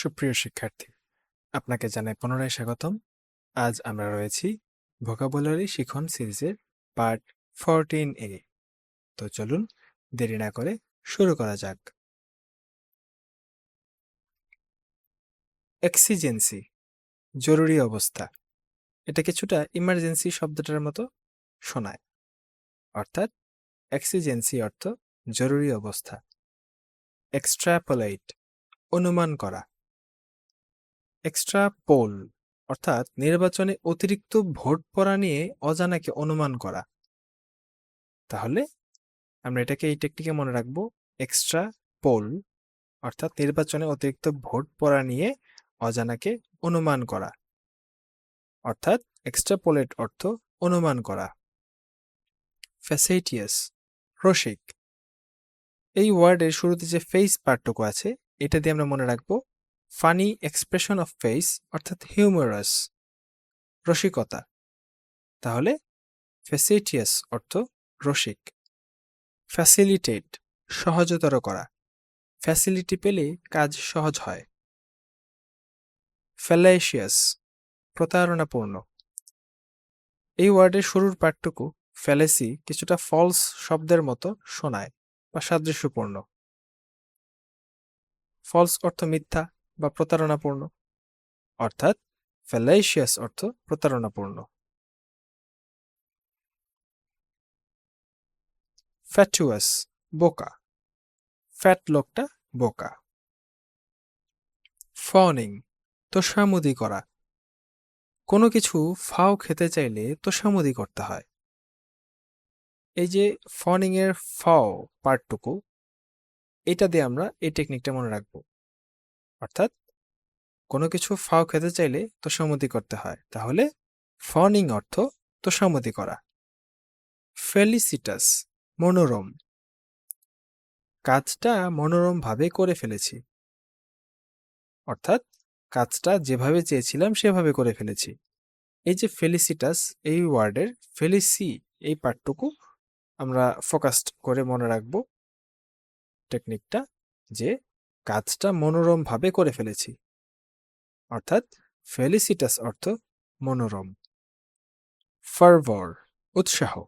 সুপ্রিয় শিক্ষার্থী, আপনাকে জানাই পুনরায় স্বাগতম। আজ আমরা রয়েছি ভোকাবুলারি শিখন সিরিজের পার্ট ফোরটিন এ তো চলুন দেরি না করে শুরু করা যাক। এক্সিজেন্সি জরুরি অবস্থা। এটা কিছুটা ইমার্জেন্সি শব্দটার মতো শোনায়। অর্থাৎ এক্সিজেন্সি অর্থ জরুরি অবস্থা। এক্সট্রাপোলাইট অনুমান করা। এক্সট্রা পোল অর্থাৎ নির্বাচনে অতিরিক্ত ভোট পড়া নিয়ে অজানাকে অনুমান করা। তাহলে আমরা এটাকে এই টেকনিকে মনে রাখব এক্সট্রা পোল অর্থাৎ নির্বাচনে অতিরিক্ত ভোট পড়া নিয়ে অজানাকে অনুমান করা। অর্থাৎ এক্সট্রাপোলেট অর্থ অনুমান করা। ফ্যাসেটিয়াস রসিক। এই ওয়ার্ডের শুরুতে যে ফেস পার্টটুকু আছে, এটা দিয়ে আমরা মনে রাখব ফানি এক্সপ্রেশন অফ ফেস অর্থাৎ হিউমারাস রসিকতা। তাহলে ফেসিটিয়াস অর্থ রসিক। ফ্যাসিলিটেট সহজতর করা। ফ্যাসিলিটি পেলে কাজ সহজ হয়। ফ্যালাইশিয়াস প্রতারণাপূর্ণ। এই ওয়ার্ডের শুরুর পাঠটুকু ফ্যালেসি কিছুটা ফলস শব্দের মতো শোনায় বা সাদৃশ্যপূর্ণ। ফলস অর্থ মিথ্যা বা প্রতারণাপূর্ণ। অর্থাৎ ফ্যালাইশিয়াস অর্থ প্রতারণাপূর্ণ। ফ্যাটুয়াস বোকা। ফ্যাট লোকটা বোকা। ফনিং তোষামুদি করা। কোনো কিছু ফাও খেতে চাইলে তোষামুদি করতে হয়। এই যে ফনিংয়ের ফাও পার্টটুকু, এটা দিয়ে আমরা এই টেকনিকটা মনে রাখব। অর্থাৎ কোনো কিছু ফাও খেতে চাইলে তোষামতি করতে হয়। তাহলে ফনিং অর্থ তোষামতি করা। ফেলিসিটাস, মনোরম। কাজটা মনোরমভাবে করে ফেলেছি। অর্থাৎ কাজটা যেভাবে চেয়েছিলাম সেভাবে করে ফেলেছি। এই যে ফেলিসিটাস, এই ওয়ার্ডের ফেলিসি, এই পার্টটুকু আমরা ফোকাসড করে মনে রাখব টেকনিকটা যে কাজটা মনোরমভাবে করে ফেলেছি। অর্থাৎ ফেলিসিটাস অর্থ মনোরম। ফার্ভার, উৎসাহ।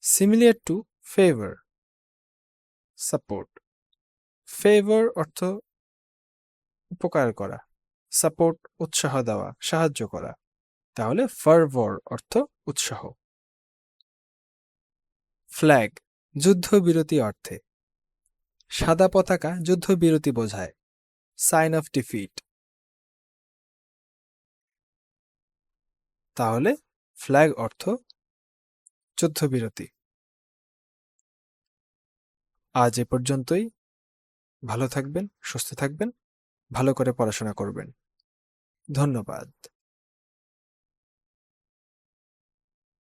Similar to favour, support. Favour অর্থ উপকার করা, সাপোর্ট, উৎসাহ দেওয়া, সাহায্য করা। তাহলে ফার্ভার অর্থ উৎসাহ। ফ্ল্যাগ, যুদ্ধবিরতি অর্থে। সাদা পতাকা যুদ্ধবিরতি বোঝায়। সাইন অফ ডিফিট তাহলে ফ্ল্যাগ অর্থ যুদ্ধবিরতি। আজ এ পর্যন্তই। ভালো থাকবেন, সুস্থ থাকবেন, ভালো করে পড়াশোনা করবেন। ধন্যবাদ।